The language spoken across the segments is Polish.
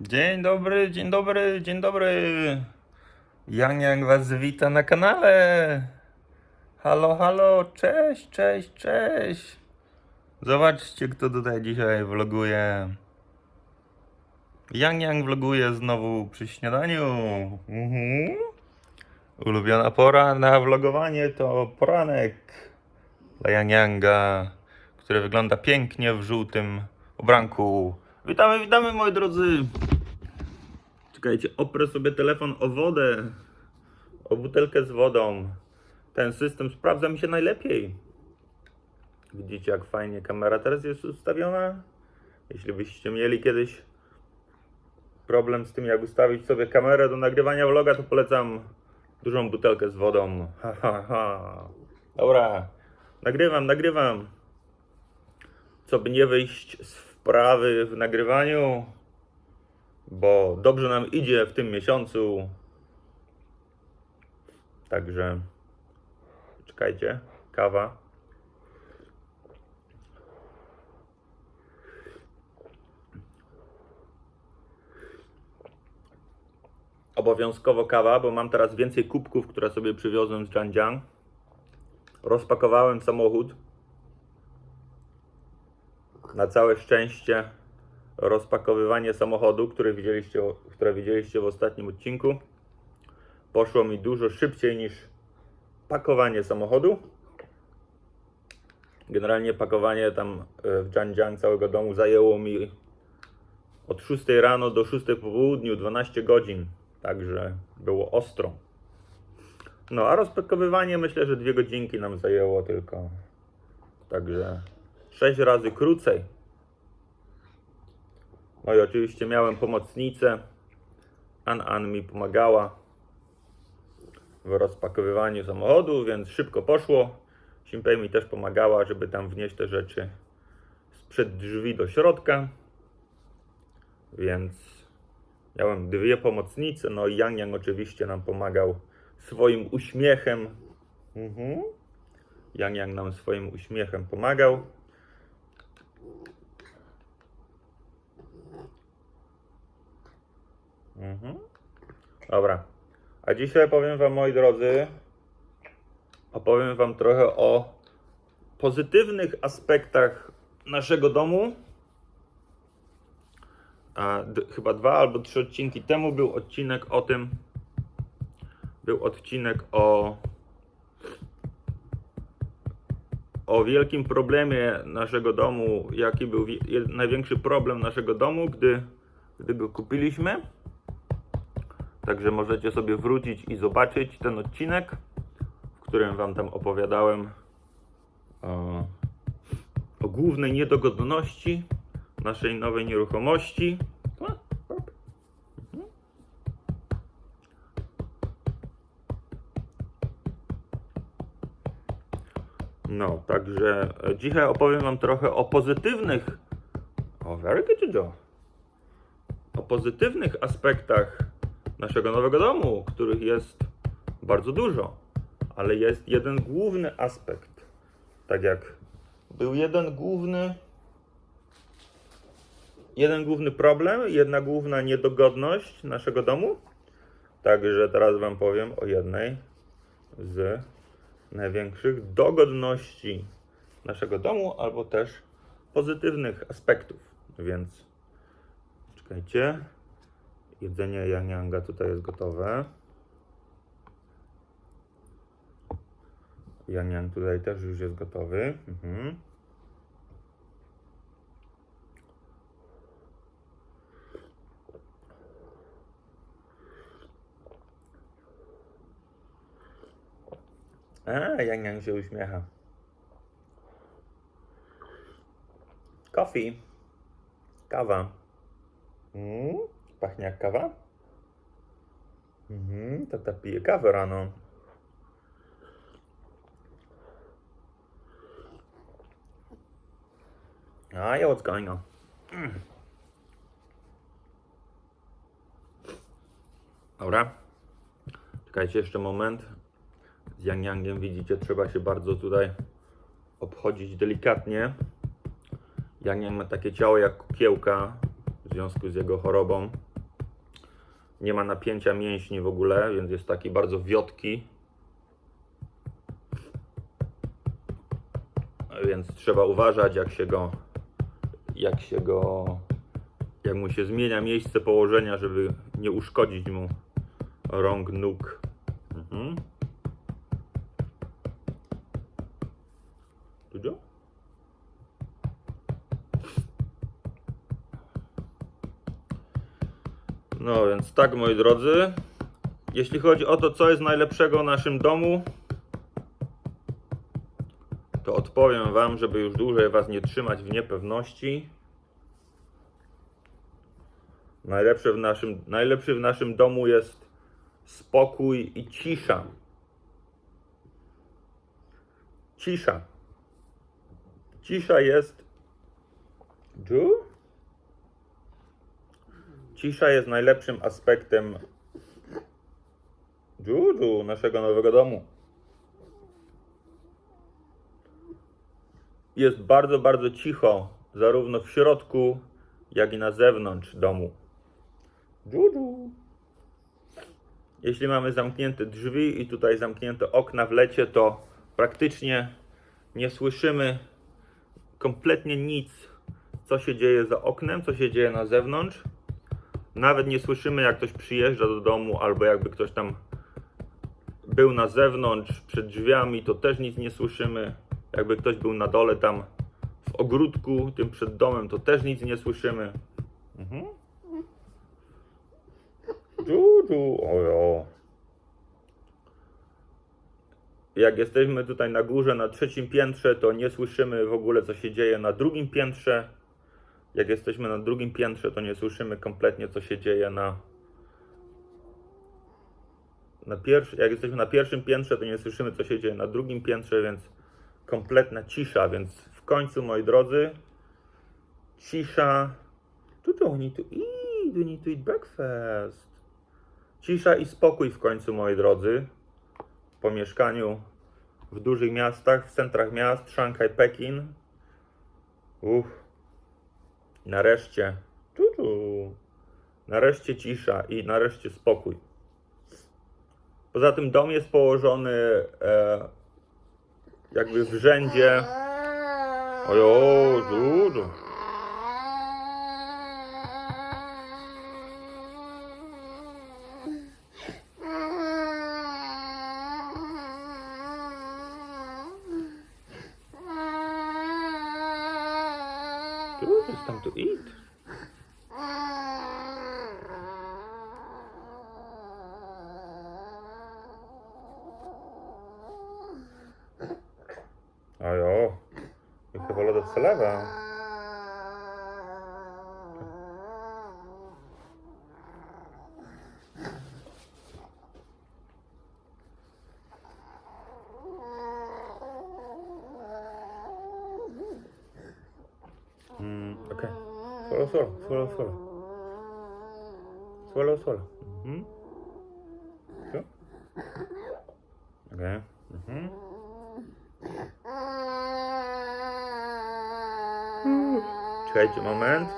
Dzień dobry, dzień dobry, dzień dobry. Jan Yang was wita na kanale. Halo, halo, cześć, cześć, cześć. Zobaczcie, kto tutaj dzisiaj vloguje. Yang Yang vloguje znowu przy śniadaniu. Mhm. Ulubiona pora na vlogowanie to poranek dla Yang Yanga, który wygląda pięknie w żółtym ubranku. Witamy, witamy moi drodzy. Czekajcie, oprę sobie telefon o wodę, o butelkę z wodą. Ten system sprawdza mi się najlepiej. Widzicie, jak fajnie kamera teraz jest ustawiona? Jeśli byście mieli kiedyś problem z tym, jak ustawić sobie kamerę do nagrywania vloga, to polecam dużą butelkę z wodą. Ha, ha, ha. Dobra, nagrywam, nagrywam. Co by nie wyjść z wprawy w nagrywaniu, bo dobrze nam idzie w tym miesiącu. Także czekajcie, kawa. Obowiązkowo kawa, bo mam teraz więcej kubków, które sobie przywiozłem z Zhanjiang. Rozpakowałem samochód. Na całe szczęście rozpakowywanie samochodu, który widzieliście, które widzieliście w ostatnim odcinku, poszło mi dużo szybciej niż pakowanie samochodu. Generalnie pakowanie tam e, w Zhanjiang całego domu zajęło mi od 6 rano do 6 po południu 12 godzin, także było ostro. No a rozpakowywanie myślę, że dwie godzinki nam zajęło tylko. Także 6 razy krócej. No i oczywiście miałem pomocnicę. An An mi pomagała w rozpakowywaniu samochodu, więc szybko poszło. Simpei mi też pomagała, żeby tam wnieść te rzeczy sprzed drzwi do środka. Więc miałem dwie pomocnice. No i Yang Yang oczywiście nam pomagał swoim uśmiechem. Mhm. Yang Yang nam swoim uśmiechem pomagał. Mhm. Dobra. A dzisiaj powiem Wam, moi drodzy, opowiem Wam trochę o pozytywnych aspektach naszego domu. A chyba dwa albo trzy odcinki temu był odcinek o tym. Był odcinek o. O wielkim problemie naszego domu. Jaki był największy problem naszego domu, gdy, gdy go kupiliśmy. Także możecie sobie wrócić i zobaczyć ten odcinek, w którym Wam tam opowiadałem o, o głównej niedogodności naszej nowej nieruchomości. No, także dzisiaj opowiem Wam trochę o pozytywnych. O, very good job o pozytywnych aspektach naszego nowego domu, których jest bardzo dużo, ale jest jeden główny aspekt. Tak jak był jeden główny jeden główny problem, jedna główna niedogodność naszego domu. Także teraz wam powiem o jednej z największych dogodności naszego domu, albo też pozytywnych aspektów. Więc Czekajcie. Jedzenie Yang tutaj jest gotowe. Yang Yang tutaj też już jest gotowy. Mhm. A, Yang Yang się uśmiecha. Coffee. Kawa. Mm, pachnie jak kawa? Mhm, tata pije kawę rano. A yeah, what's going on? Mm. Dobra. Czekajcie jeszcze moment. Z Yang Yangiem widzicie, trzeba się bardzo tutaj obchodzić delikatnie. Yang Yang ma takie ciało jak kukiełka w związku z jego chorobą. Nie ma napięcia mięśni w ogóle, więc jest taki bardzo wiotki. Więc trzeba uważać, jak się go, jak się go, jak mu się zmienia miejsce położenia, żeby nie uszkodzić mu rąk, nóg. Mhm. No więc tak, moi drodzy. Jeśli chodzi o to, co jest najlepszego w naszym domu, to odpowiem Wam, żeby już dłużej Was nie trzymać w niepewności. Najlepszy w naszym, najlepszy w naszym domu jest spokój i cisza. Cisza. Cisza jest. Ju? Cisza jest najlepszym aspektem Juju, naszego nowego domu. Jest bardzo, bardzo cicho, zarówno w środku, jak i na zewnątrz domu. Juju. Jeśli mamy zamknięte drzwi i tutaj zamknięte okna w lecie, to praktycznie nie słyszymy kompletnie nic, co się dzieje za oknem, co się dzieje na zewnątrz. Nawet nie słyszymy, jak ktoś przyjeżdża do domu, albo jakby ktoś tam był na zewnątrz, przed drzwiami, to też nic nie słyszymy. Jakby ktoś był na dole tam w ogródku, tym przed domem, to też nic nie słyszymy. Mhm. Ojo. Jak jesteśmy tutaj na górze, na trzecim piętrze, to nie słyszymy w ogóle, co się dzieje na drugim piętrze. Jak jesteśmy na drugim piętrze, to nie słyszymy kompletnie, co się dzieje na. na pierwszy, jak jesteśmy na pierwszym piętrze, to nie słyszymy, co się dzieje na drugim piętrze, więc kompletna cisza. Więc w końcu, moi drodzy, cisza. Tutu, we need to eat, we need to eat breakfast. Cisza i spokój w końcu, moi drodzy. Po mieszkaniu w dużych miastach, w centrach miast, Szanghaj, Pekin. Uff. Nareszcie. Tutu. Nareszcie cisza i nareszcie spokój. Poza tym dom jest położony e, jakby w rzędzie. Ojo, dużo jest tam to eat. Ojo. I chyba lodowcolewa. Okay. Swallow, swallow, swallow, swallow. Swallow, swallow. Mhm. Sure. Okay. Mhm. Czekajcie moment.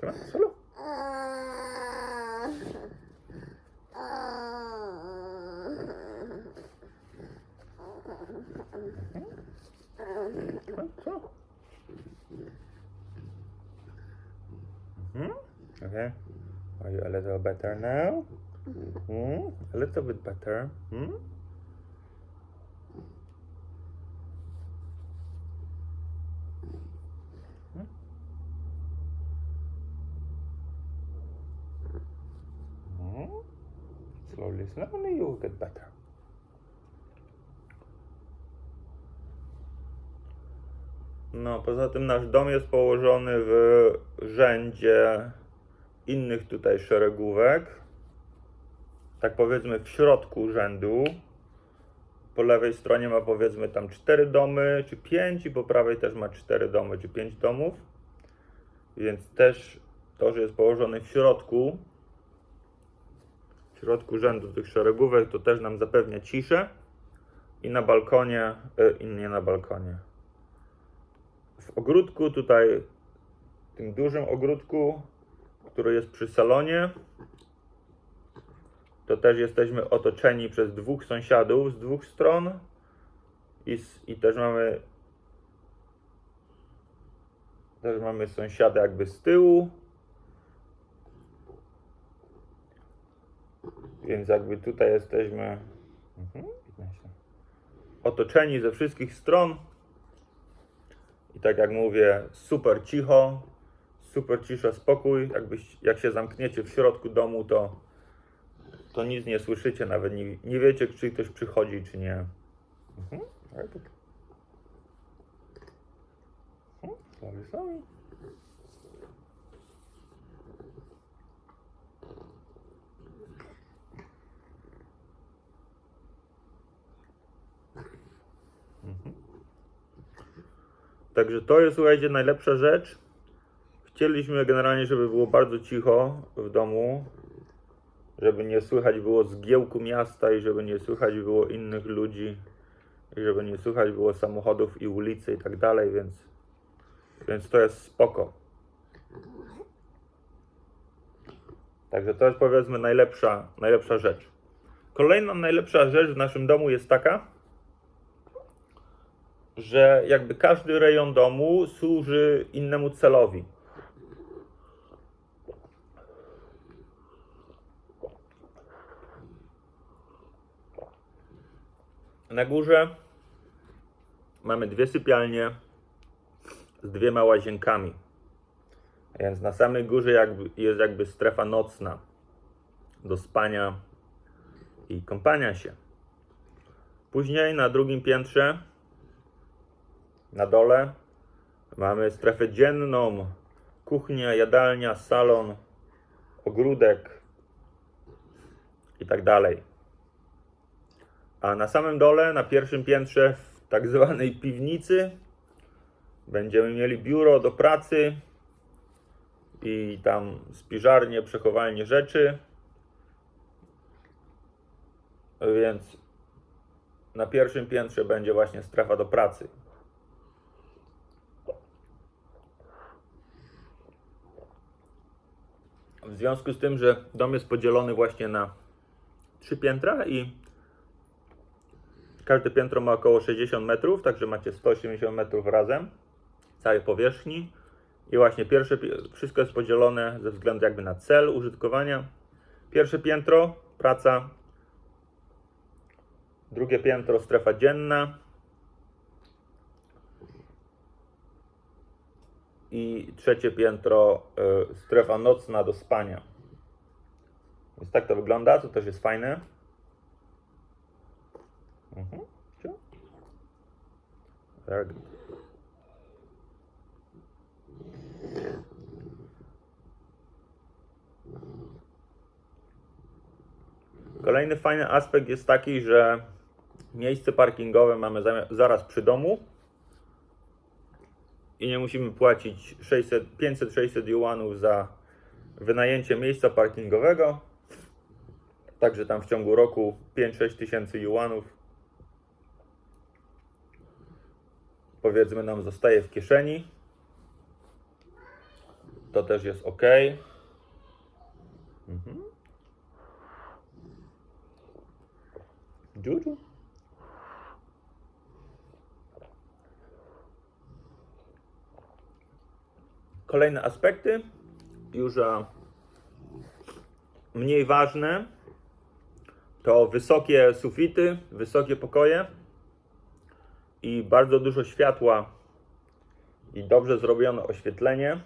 Swallow. Mhm. Okay. Are you a little better now? Hmm? A little bit better. Hmm? Hmm? Slowly, slowly you will get better. No, poza tym nasz dom jest położony w rzędzie innych tutaj szeregówek. tak powiedzmy w środku rzędu. Po lewej stronie ma powiedzmy tam 4 domy czy 5 i po prawej też ma 4 domy czy 5 domów. Więc też to, że jest położony w środku, w środku rzędu tych szeregówek, to też nam zapewnia ciszę. I na balkonie, e, i nie na balkonie. W ogródku tutaj, w tym dużym ogródku, który jest przy salonie, to też jesteśmy otoczeni przez dwóch sąsiadów z dwóch stron i, i też mamy też mamy sąsiada jakby z tyłu. Więc jakby tutaj jesteśmy mhm, 15. otoczeni ze wszystkich stron. I tak jak mówię, super cicho, super cisza, spokój. Jakbyś, jak się zamkniecie w środku domu, to, to nic nie słyszycie, nawet nie, nie wiecie, czy ktoś przychodzi, czy nie. Mhm. ale tak. Także to jest, słuchajcie, najlepsza rzecz. Chcieliśmy generalnie, żeby było bardzo cicho w domu, żeby nie słychać było zgiełku miasta i żeby nie słychać było innych ludzi i żeby nie słychać było samochodów i ulicy i tak dalej, więc, więc to jest spoko. Także to jest powiedzmy najlepsza, najlepsza rzecz. Kolejna najlepsza rzecz w naszym domu jest taka, że jakby każdy rejon domu służy innemu celowi. Na górze mamy dwie sypialnie z dwiema łazienkami. Więc na samej górze jakby, jest jakby strefa nocna do spania i kąpania się. Później na drugim piętrze na dole mamy strefę dzienną, kuchnia, jadalnia, salon, ogródek i tak dalej. A na samym dole, na pierwszym piętrze, w tak zwanej piwnicy, będziemy mieli biuro do pracy i tam spiżarnię, przechowalnię rzeczy. Więc na pierwszym piętrze będzie właśnie strefa do pracy. W związku z tym, że dom jest podzielony właśnie na trzy piętra i każde piętro ma około 60 metrów, także macie 180 metrów razem całej powierzchni. I właśnie pierwsze, pi- wszystko jest podzielone ze względu jakby na cel użytkowania. Pierwsze piętro, praca. Drugie piętro, strefa dzienna. I trzecie piętro, y, strefa nocna do spania. Więc tak to wygląda, to też jest fajne. Mhm. Good. Kolejny fajny aspekt jest taki, że miejsce parkingowe mamy zaraz przy domu i nie musimy płacić 600, 500-600 juanów za wynajęcie miejsca parkingowego. Także tam w ciągu roku 5-6 tysięcy juanów powiedzmy nam zostaje w kieszeni. To też jest ok. Mhm. Juju. Kolejne aspekty, już mniej ważne, to wysokie sufity, wysokie pokoje i bardzo dużo światła i dobrze zrobione oświetlenie,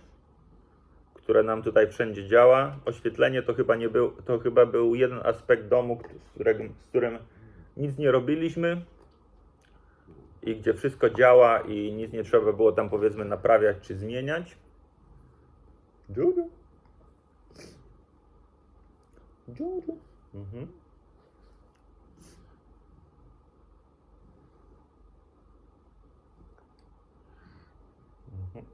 które nam tutaj wszędzie działa. Oświetlenie to chyba nie był, to chyba był jeden aspekt domu, z z którym nic nie robiliśmy i gdzie wszystko działa i nic nie trzeba było tam powiedzmy naprawiać czy zmieniać. Jojo. Jojo. Mhm. mhm. mhm.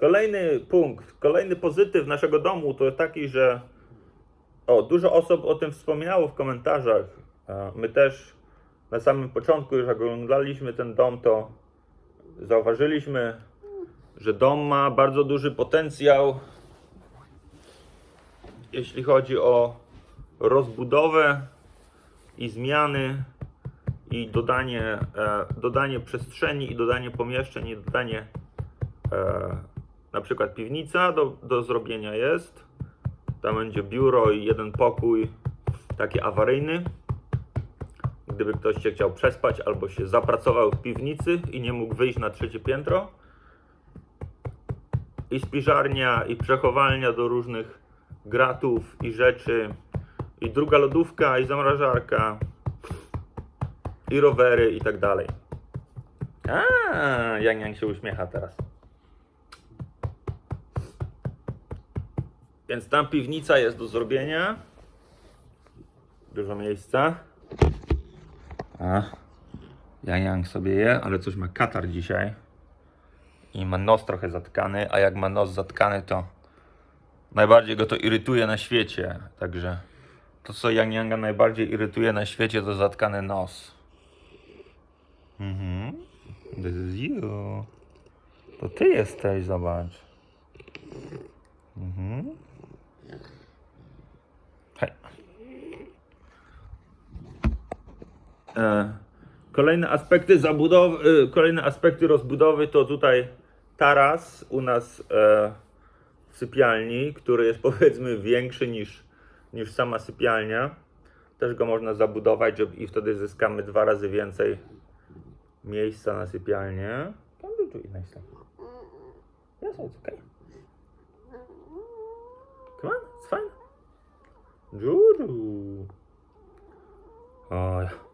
Kolejny punkt, kolejny pozytyw naszego domu to taki, że o, dużo osób o tym wspominało w komentarzach. My też na samym początku, już jak oglądaliśmy ten dom, to zauważyliśmy, że dom ma bardzo duży potencjał, jeśli chodzi o rozbudowę i zmiany i dodanie, e, dodanie przestrzeni i dodanie pomieszczeń i dodanie e, na przykład piwnica do, do zrobienia jest. Tam będzie biuro i jeden pokój taki awaryjny. Gdyby ktoś się chciał przespać albo się zapracował w piwnicy i nie mógł wyjść na trzecie piętro. I spiżarnia, i przechowalnia do różnych gratów i rzeczy. I druga lodówka, i zamrażarka. I rowery, i tak dalej. A, Yang Yang się uśmiecha teraz. Więc tam piwnica jest do zrobienia. Dużo miejsca. A, Yang sobie je, ale coś ma katar dzisiaj. I ma nos trochę zatkany, a jak ma nos zatkany, to najbardziej go to irytuje na świecie. Także to, co Yang Yanga najbardziej irytuje na świecie, to zatkany nos. Mhm. This is you. To ty jesteś, zobacz. Mhm. Hej. E, kolejne aspekty zabudowy, e, kolejne aspekty rozbudowy to tutaj taras u nas e, w sypialni, który jest powiedzmy większy niż, niż sama sypialnia. Też go można zabudować i wtedy zyskamy dwa razy więcej miejsca na sypialnię. Yes, it's okay. Come on, it's fine. Juru. O, ja.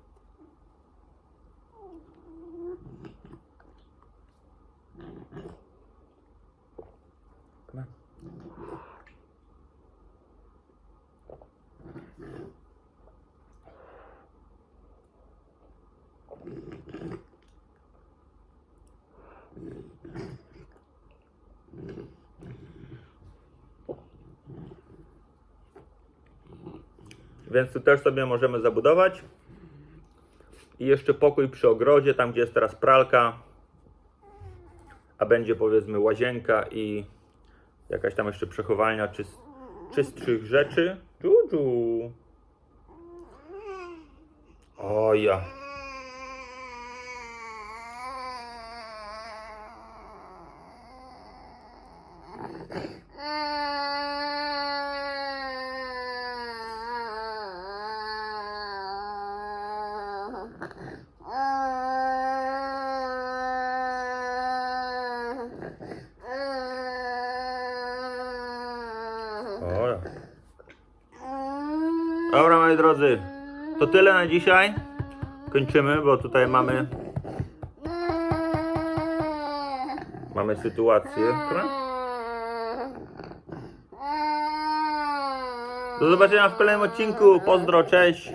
Więc tu też sobie możemy zabudować. I jeszcze pokój przy ogrodzie, tam gdzie jest teraz pralka. A będzie powiedzmy łazienka i jakaś tam jeszcze przechowalnia czyst, czystszych rzeczy. Dżudżu. O ja. O ja. Dobra moi drodzy. To tyle na dzisiaj. Kończymy, bo tutaj mamy mamy sytuację. Dobra? Do zobaczenia w kolejnym odcinku. Pozdro, cześć.